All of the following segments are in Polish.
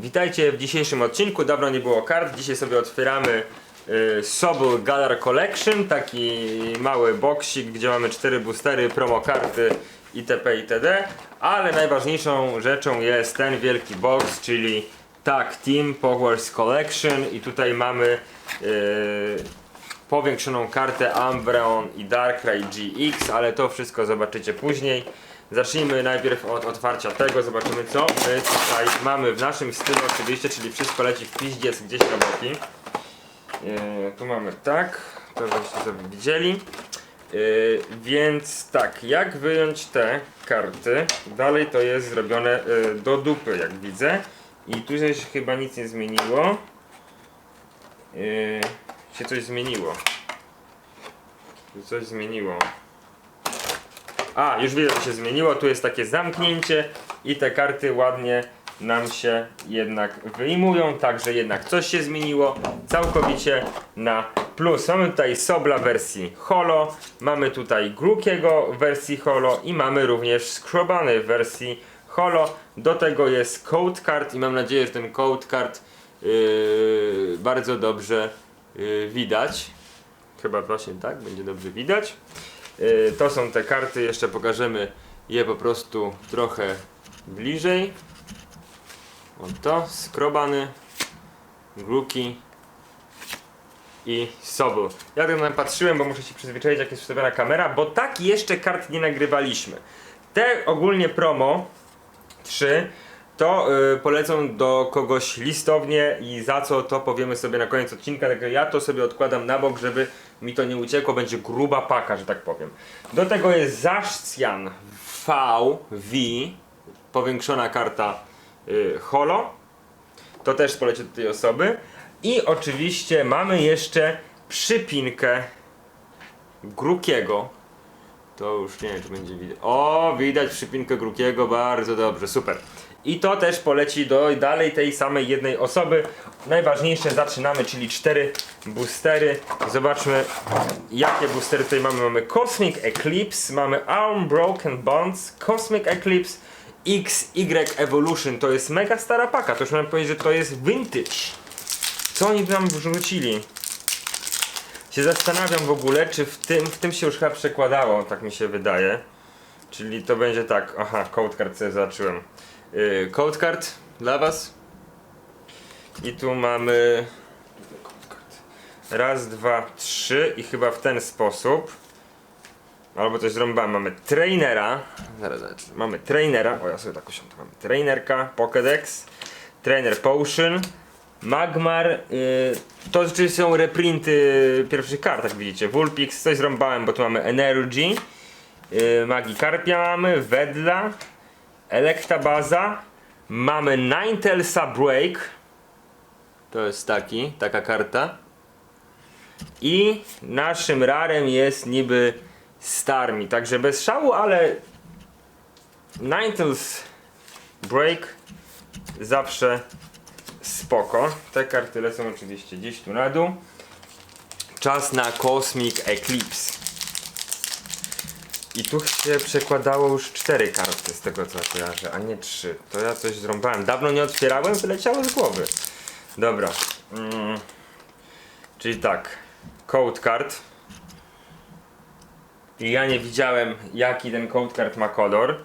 Witajcie w dzisiejszym odcinku. Dawno nie było kart. Dzisiaj sobie otwieramy y, Sobol Galar Collection, taki mały boksik, gdzie mamy cztery boostery, promo karty itp. itd. Ale najważniejszą rzeczą jest ten wielki box, czyli Tag Team Powers Collection i tutaj mamy y, powiększoną kartę Umbreon i Darkrai GX, ale to wszystko zobaczycie później. Zacznijmy najpierw od otwarcia tego, zobaczymy co my tutaj mamy w naszym stylu oczywiście, czyli wszystko leci w piździec gdzieś na boki. Yy, tu mamy tak, to żeście sobie widzieli. Yy, więc tak, jak wyjąć te karty? Dalej to jest zrobione yy, do dupy, jak widzę. I tu się chyba nic nie zmieniło. Się coś zmieniło. Tu coś zmieniło. A, już widzę, co się zmieniło. Tu jest takie zamknięcie i te karty ładnie nam się jednak wyjmują. Także jednak coś się zmieniło całkowicie na plus. Mamy tutaj Sobla wersji Holo, mamy tutaj Grukiego w wersji Holo i mamy również Skrobany w wersji Holo. Do tego jest code card i mam nadzieję, że ten code card yy, bardzo dobrze yy, widać. Chyba właśnie tak, będzie dobrze widać. Yy, to są te karty, jeszcze pokażemy je po prostu trochę bliżej. Oto, skrobany, gruki i Sobol. Ja tak na patrzyłem, bo muszę się przyzwyczaić jak jest ustawiona kamera, bo tak jeszcze kart nie nagrywaliśmy. Te ogólnie promo 3 to y, polecą do kogoś listownie i za co to powiemy sobie na koniec odcinka, także ja to sobie odkładam na bok, żeby mi to nie uciekło, będzie gruba paka, że tak powiem. Do tego jest Zaszcjan V, powiększona karta y, Holo, to też poleci do tej osoby. I oczywiście mamy jeszcze przypinkę Grukiego. To już nie wiem, czy będzie widać. O, widać przypinkę Grukiego, bardzo dobrze, super. I to też poleci do dalej tej samej jednej osoby. Najważniejsze zaczynamy, czyli cztery boostery. Zobaczmy, jakie boostery tutaj mamy. Mamy Cosmic Eclipse, mamy Arm Broken Bonds, Cosmic Eclipse, XY Evolution. To jest mega stara paka, to już mam powiedzieć, że to jest vintage. Co oni tam wrzucili? Się zastanawiam w ogóle, czy w tym, w tym się już chyba przekładało, tak mi się wydaje. Czyli to będzie tak, aha, code card sobie zacząłem. Yy, code card dla was. I tu mamy raz, dwa, trzy i chyba w ten sposób. Albo coś zrąbałem. Mamy trainera. Zaraz, zaraz. Mamy trainera. O, ja sobie tak usiądę. Mamy trainerka, Pokédex, trainer potion, Magmar. Yy, to rzeczywiście są reprinty pierwszych kart, jak widzicie. Vulpix, coś zrąbałem, bo tu mamy Energy. Yy, Magikarpia mamy, Wedla, Electabaza. Mamy Ninetales Break. To jest taki, taka karta. I naszym rarem jest niby Starmi, także bez szału, ale Ninetales Break zawsze spoko. Te karty lecą oczywiście gdzieś tu na dół. Czas na Cosmic Eclipse. I tu się przekładało już cztery karty z tego co kojarzę, a nie trzy. To ja coś zrąbałem. Dawno nie otwierałem, wyleciało z głowy. Dobra. Mm. Czyli tak. Code card. I ja nie widziałem jaki ten code card ma kolor.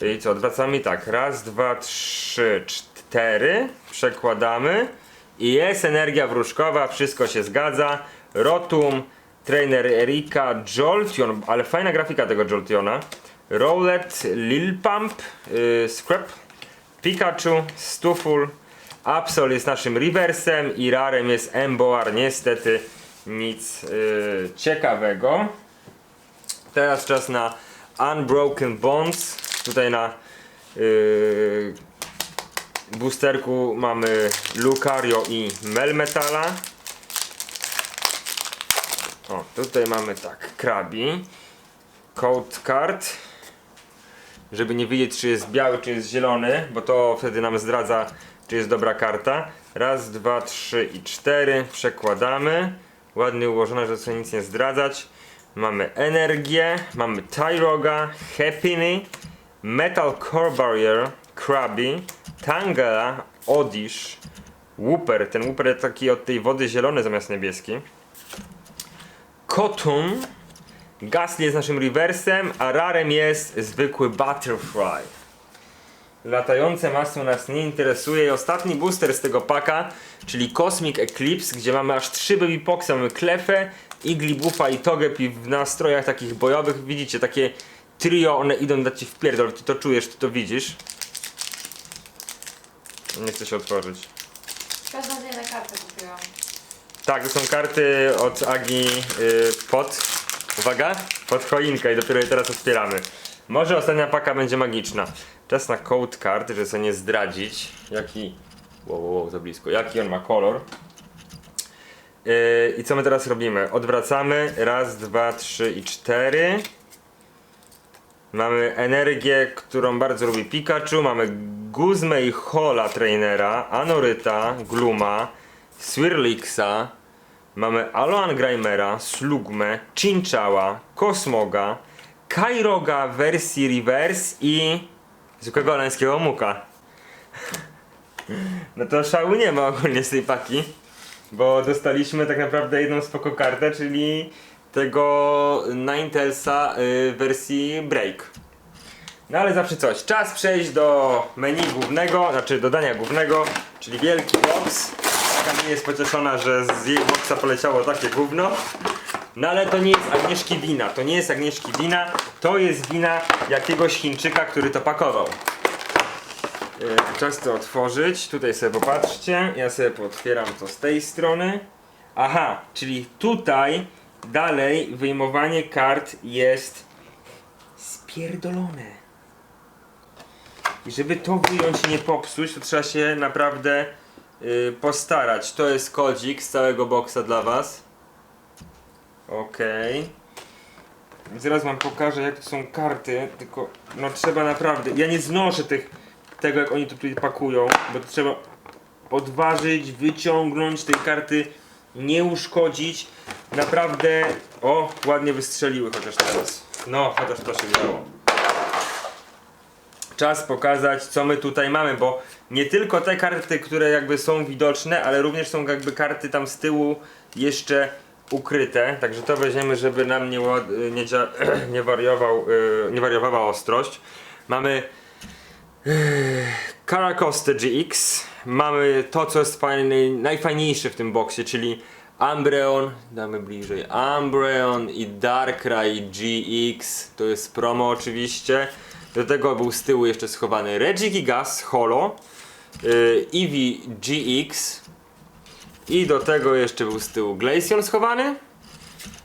I co, odwracamy tak. Raz, dwa, trzy, cztery. Przekładamy. I jest energia wróżkowa, wszystko się zgadza. Rotum, trainer Erika, Joltion, ale fajna grafika tego Joltiona. Rowlet, Lil Pump, yy, Scrap, Pikachu, Stuful, Absol jest naszym reversem i rarem jest Emboar. Niestety nic yy, ciekawego. Teraz czas na Unbroken Bonds. Tutaj na yy, boosterku mamy Lucario i Melmetala. O, tutaj mamy tak, Krabi. Code card. Żeby nie wiedzieć, czy jest biały, czy jest zielony, bo to wtedy nam zdradza, czy jest dobra karta. Raz, dwa, trzy i cztery. Przekładamy. Ładnie ułożone, żeby sobie nic nie zdradzać. Mamy energię, mamy Tyroga, Happiny, Metal Core Barrier, Krabby, Tangela, Odish, Wooper, ten Wooper jest taki od tej wody zielony zamiast niebieski. Kotun, Gasly jest naszym rewersem, a rarem jest zwykły Butterfly. Latające masło nas nie interesuje. I ostatni booster z tego paka, czyli Cosmic Eclipse, gdzie mamy aż trzy baby boxy. Mamy Klefę, Igli Buffa i Togepi w nastrojach takich bojowych. Widzicie, takie trio, one idą dać ci w pierdol. Ty to czujesz, ty to widzisz. Nie chcę się otworzyć. Tak, to są karty od Agi y, pod, uwaga, pod choinkę i dopiero je teraz otwieramy. Może ostatnia paka będzie magiczna. Czas na code card, żeby sobie nie zdradzić, jaki, wow, wow, wow, za blisko, jaki on ma kolor. Yy, I co my teraz robimy? Odwracamy, raz, dwa, trzy i cztery. Mamy energię, którą bardzo lubi Pikachu. Mamy Guzmę i Hola trainera, Anoryta, Gluma, Swirlixa. Mamy Alolan Grimera, Slugmę, Chinchała, Kosmoga, Kairoga wersji reverse i zwykłego alańskiego muka. No to szału nie ma ogólnie z tej paki, bo dostaliśmy tak naprawdę jedną spoko kartę, czyli tego Ninetale'sa y, wersji Break. No ale zawsze coś. Czas przejść do menu głównego, znaczy dodania głównego, czyli wielki box. Kamila jest pocieszona, że z jej boxa poleciało takie gówno. No ale to nie jest Agnieszki wina, to nie jest Agnieszki wina, to jest wina jakiegoś Chińczyka, który to pakował. Yy, Czas to otworzyć, tutaj sobie popatrzcie, ja sobie potwieram to z tej strony. Aha, czyli tutaj dalej wyjmowanie kart jest spierdolone. I żeby to wyjąć i nie popsuć, to trzeba się naprawdę postarać. To jest kodzik z całego boksa dla Was. Okej. Zaraz wam pokażę jak to są karty, tylko no trzeba naprawdę, ja nie znoszę tych, tego jak oni to tutaj pakują, bo to trzeba odważyć, wyciągnąć tej karty, nie uszkodzić. Naprawdę, o ładnie wystrzeliły chociaż teraz. No, chociaż to się udało czas pokazać, co my tutaj mamy, bo nie tylko te karty, które jakby są widoczne, ale również są jakby karty tam z tyłu jeszcze ukryte, także to weźmiemy, żeby nam nie, nie, nie, wariował, yy, nie wariowała ostrość. Mamy Caracoste GX, mamy to, co jest fajne, najfajniejsze w tym boksie, czyli Umbreon, damy bliżej, Umbreon i Darkrai GX, to jest promo oczywiście. Do tego był z tyłu jeszcze schowany Regigigas Holo, yy, Eevee GX i do tego jeszcze był z tyłu Glaceon schowany.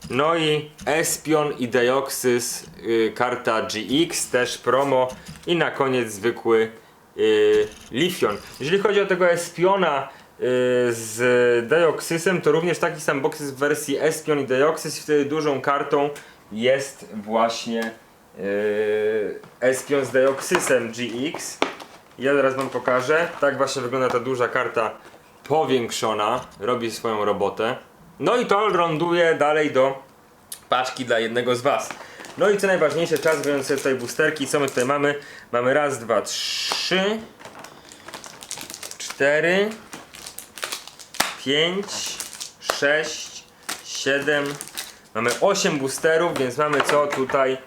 No i Espion i Deoxys, yy, karta GX, też promo i na koniec zwykły yy, Lifion. Jeżeli chodzi o tego Espiona yy, z Deoxysem, to również taki sam box jest w wersji Espion i Deoxys wtedy dużą kartą jest właśnie Espion z Deoxysem GX. Ja zaraz wam pokażę. Tak właśnie wygląda ta duża karta powiększona. Robi swoją robotę. No i to ląduje dalej do paczki dla jednego z was. No i co najważniejsze, czas wyjąć sobie tutaj boosterki. Co my tutaj mamy? Mamy raz, dwa, trzy, cztery, pięć, sześć, siedem. Mamy osiem boosterów, więc mamy co tutaj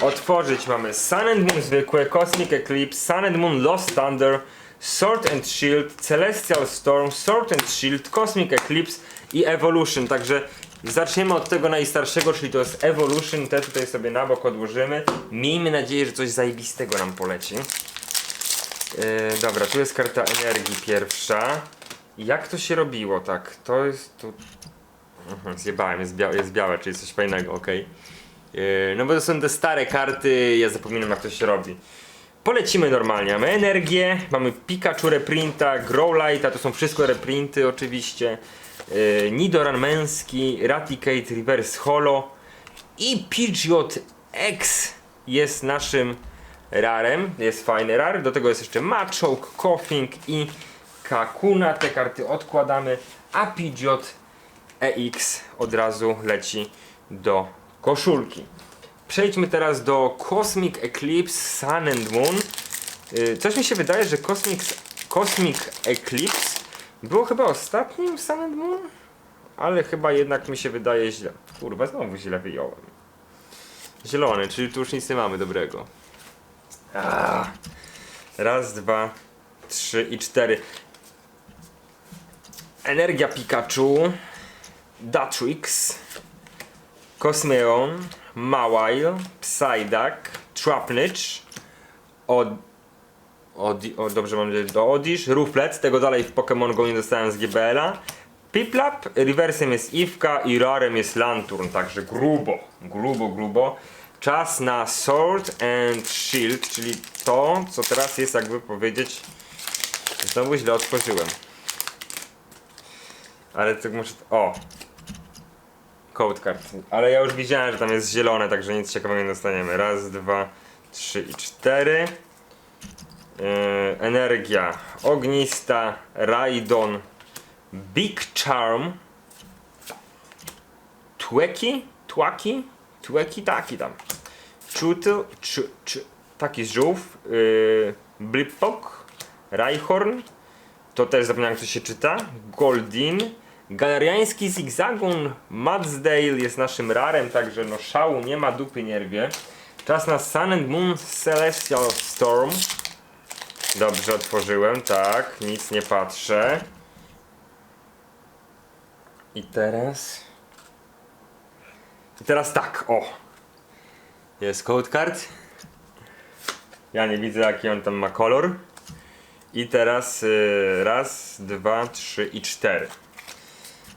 otworzyć. Mamy Sun and Moon zwykłe, Cosmic Eclipse, Sun and Moon Lost Thunder, Sword and Shield, Celestial Storm, Sword and Shield, Cosmic Eclipse i Evolution. Także zaczniemy od tego najstarszego, czyli to jest Evolution. Te tutaj sobie na bok odłożymy. Miejmy nadzieję, że coś zajebistego nam poleci. Yy, dobra, tu jest karta energii pierwsza. Jak to się robiło, tak? To jest tu. Mhm, zjebałem, jest, bia jest białe, czyli coś fajnego, okej. Yy, no bo to są te stare karty, ja zapominam jak to się robi. Polecimy normalnie, mamy energię, mamy Pikachu reprinta, Growlite'a, to są wszystko reprinty oczywiście. Yy, Nidoran męski, Raticate Reverse Holo i Pidgeot X jest naszym rarem, jest fajny rar, do tego jest jeszcze Machoke, Koffing i Kakuna, te karty odkładamy, a Pidgeot EX od razu leci do koszulki. Przejdźmy teraz do Cosmic Eclipse Sun and Moon. Yy, Coś mi się wydaje, że Cosmic Cosmic Eclipse było chyba ostatnim Sun and Moon, ale chyba jednak mi się wydaje źle. Kurwa, znowu źle wyjąłem. Zielony, czyli tu już nic nie mamy dobrego. Raz, dwa, trzy i cztery. Energia Pikachu, Datrix, Cosmeon, Mawile, Psyduck, Trapnich, Od... Odi... O, dobrze mam nadzieję, do Odish, Ruflet, tego dalej w Pokémon Go nie dostałem z GBL-a. Piplap, rewersem jest Iwka i rarem jest Lanturn, także grubo, grubo, grubo. Czas na Sword and Shield, czyli to, co teraz jest jakby powiedzieć, znowu źle otworzyłem. Ale to muszę, o, Code card. Ale ja już widziałem, że tam jest zielone, także nic ciekawego nie dostaniemy. Raz, dwa, trzy i cztery. Yy, energia ognista, Raidon, Big Charm, Tweki, Twaki, Tweki, taki tam. Czu, taki żółw, yy, Blipok, Rhyhorn, to też zapomniałem to się czyta. Goldin. Galeriański Zigzagun Madsdale jest naszym rarem, także no szału nie ma dupy nierwie. Czas na Sun and Moon Celestial Storm. Dobrze otworzyłem, tak, nic nie patrzę. I teraz... I teraz tak, o! Jest code card. Ja nie widzę jaki on tam ma kolor. I teraz y, raz, dwa, trzy i cztery.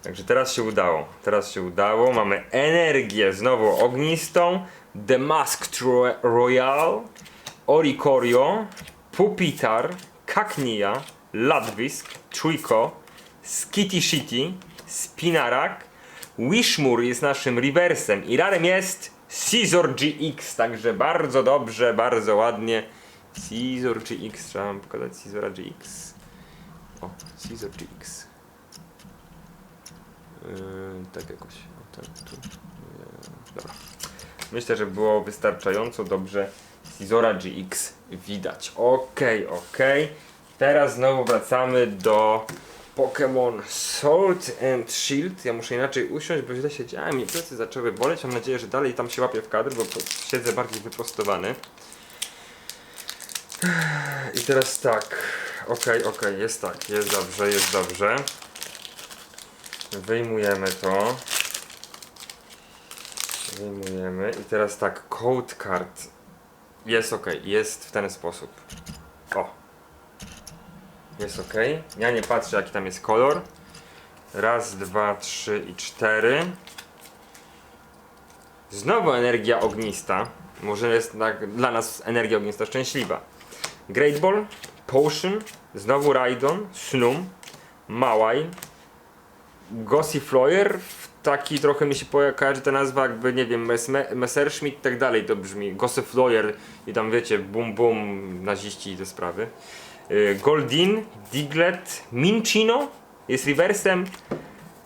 Także teraz się udało. Teraz się udało. Mamy energię znowu ognistą. The Masked Ro- Royal. Oricorio. Pupitar. Kaknia. Ladwisk. Trico. Skitty Shitty. Spinarak. Wishmur jest naszym reversem. I rarem jest Scizor GX. Także bardzo dobrze, bardzo ładnie. Scizor GX. Trzeba wam pokazać Scizora GX. O, Scizor GX. Yy, tak jakoś. Tak, tu. Yy, dobra. Myślę, że było wystarczająco dobrze Scizora GX widać. Okej, okej. Teraz znowu wracamy do Pokémon Sword and Shield. Ja muszę inaczej usiąść, bo źle siedziałem i plecy zaczęły boleć. Mam nadzieję, że dalej tam się łapię w kadr, bo siedzę bardziej wyprostowany. I teraz tak. Okej, okej, jest tak, jest dobrze, jest dobrze. Wyjmujemy to. Wyjmujemy i teraz tak, code card. Jest ok, jest w ten sposób. O. Jest ok. Ja nie patrzę jaki tam jest kolor. Raz, dwa, trzy i cztery. Znowu energia ognista. Może jest dla nas energia ognista szczęśliwa. Great Ball, Potion, znowu Raidon, Snum, Małaj, Gossifloyer, taki trochę mi się kojarzy ta nazwa jakby, nie wiem, Mes- Messerschmitt i tak dalej to brzmi. Gossifloyer i tam wiecie, bum bum, naziści i te sprawy. Y, Goldin, Diglett, Minchino jest reversem,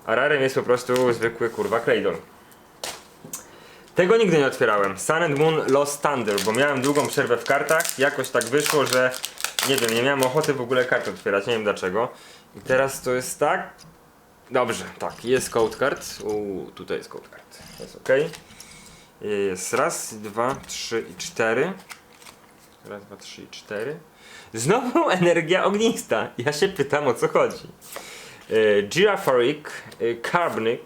a rarem jest po prostu zwykły kurwa Kraydon. Tego nigdy nie otwierałem. Sun and Moon Lost Thunder, bo miałem długą przerwę w kartach. Jakoś tak wyszło, że nie wiem, nie miałem ochoty w ogóle kart otwierać, nie wiem dlaczego. I teraz to jest tak. Dobrze, tak, jest code card. Uuu, tutaj jest code card. Jest ok. Jest raz, dwa, trzy i cztery. Raz, dwa, trzy i cztery. Znowu energia ognista. Ja się pytam o co chodzi. E, Girafarik, e, Carbonic,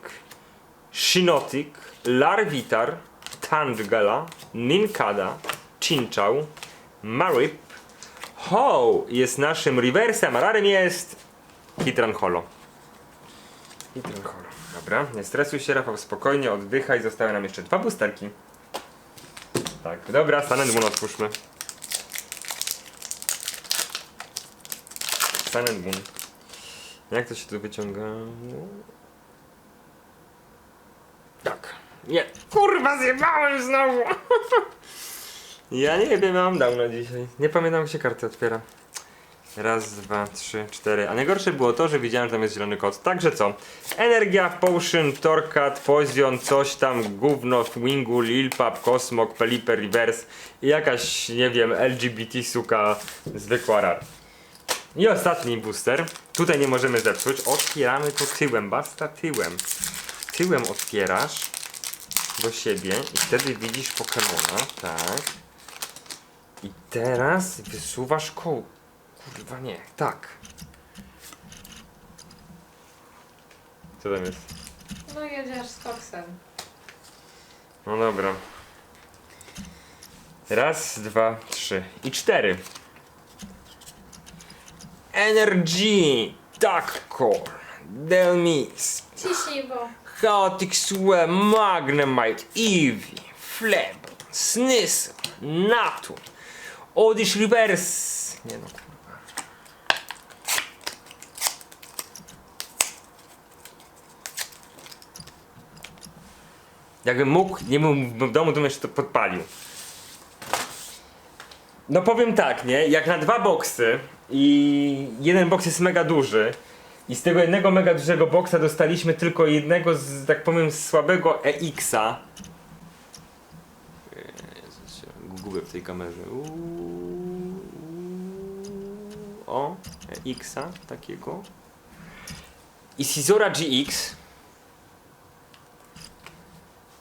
Shinotic, Larvitar, Tangela, Ninkada, Chinchou, Marip, Ho jest naszym reversem, a rarem jest Hitran Holo. Hitran Holo. Dobra, nie stresuj się Rafał, spokojnie oddychaj, zostały nam jeszcze dwa boosterki. Tak, dobra, Moon otwórzmy. Moon. Jak to się tu wyciąga? Tak. Nie. Kurwa, zjebałem znowu! ja nie wiem, mam dawno dzisiaj. Nie pamiętam, jak się karty otwiera. Raz, dwa, trzy, cztery. A najgorsze było to, że widziałem, że tam jest zielony kod. Także co? Energia, Potion, Torkat, Poison, coś tam, gówno, Wingu, Lilpap, Kosmok, Peliper, Reverse i jakaś, nie wiem, LGBT suka zwykła rar. I ostatni booster. Tutaj nie możemy zepsuć. Otwieramy to tyłem, basta tyłem. Tyłem otwierasz do siebie i wtedy widzisz Pokemona, tak. I teraz wysuwasz koło. Kurwa nie, tak. Co tam jest? No jedziesz z koksem. No dobra. Raz, dwa, trzy i cztery. Energy, Dark Core, Delmis, Ciśnij, bo... Chaotic Swell, Magnemite, Eevee, Fleb, Sniss, Natu, Odish Reverse. Nie no Jakbym mógł, nie byłbym w domu, to bym jeszcze to podpalił. No powiem tak, nie? Jak na dwa boksy i jeden boks jest mega duży i z tego jednego mega dużego boksa dostaliśmy tylko jednego, z, tak powiem, słabego EX-a. Jezus, ja gubię w tej kamerze. Uuu. O, EX-a takiego. I Sizora GX.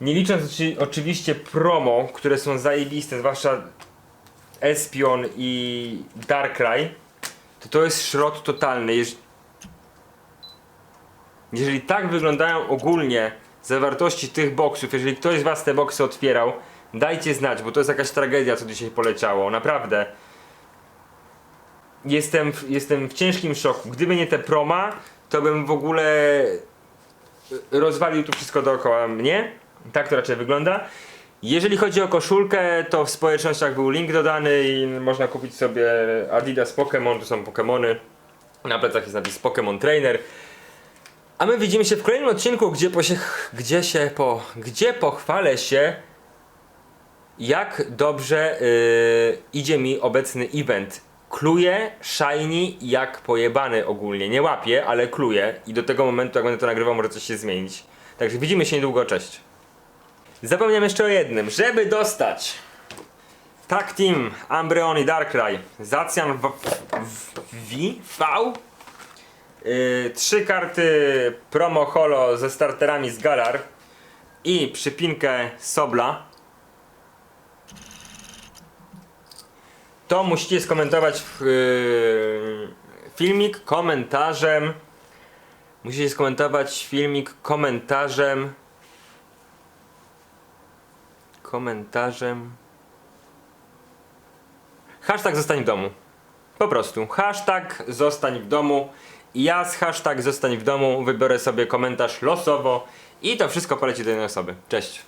Nie licząc oczy- oczywiście promo, które są zajebiste, zwłaszcza Espion i Darkrai, to to jest szrot totalny. Jeż- Jeżeli tak wyglądają ogólnie zawartości tych boksów, jeżeli ktoś z Was te boksy otwierał, dajcie znać, bo to jest jakaś tragedia, co dzisiaj poleciało. Naprawdę. Jestem w, jestem w ciężkim szoku. Gdyby nie te proma, to bym w ogóle rozwalił tu wszystko dookoła mnie. Tak to raczej wygląda. Jeżeli chodzi o koszulkę, to w społecznościach był link dodany i można kupić sobie Adidas Pokémon, to są Pokémony. Na plecach jest napis Pokémon Trainer. A my widzimy się w kolejnym odcinku, gdzie, po się, gdzie się po, gdzie pochwalę się, jak dobrze yy, idzie mi obecny event. Kluję, shiny jak pojebany ogólnie. Nie łapię, ale kluję i do tego momentu, jak będę to nagrywał, może coś się zmienić. Także widzimy się niedługo, cześć. Zapomniałem jeszcze o jednym. Żeby dostać Tag Team i Darkrai Zacjan w, w, v, v Yy, trzy karty promo holo ze starterami z Galar i przypinkę Sobla. To musicie skomentować yy, filmik komentarzem. Musicie skomentować filmik komentarzem. Komentarzem. Hashtag zostań w domu. Po prostu. Hashtag zostań w domu. Ja z hashtag zostań w domu wybiorę sobie komentarz losowo i to wszystko poleci do jednej osoby. Cześć.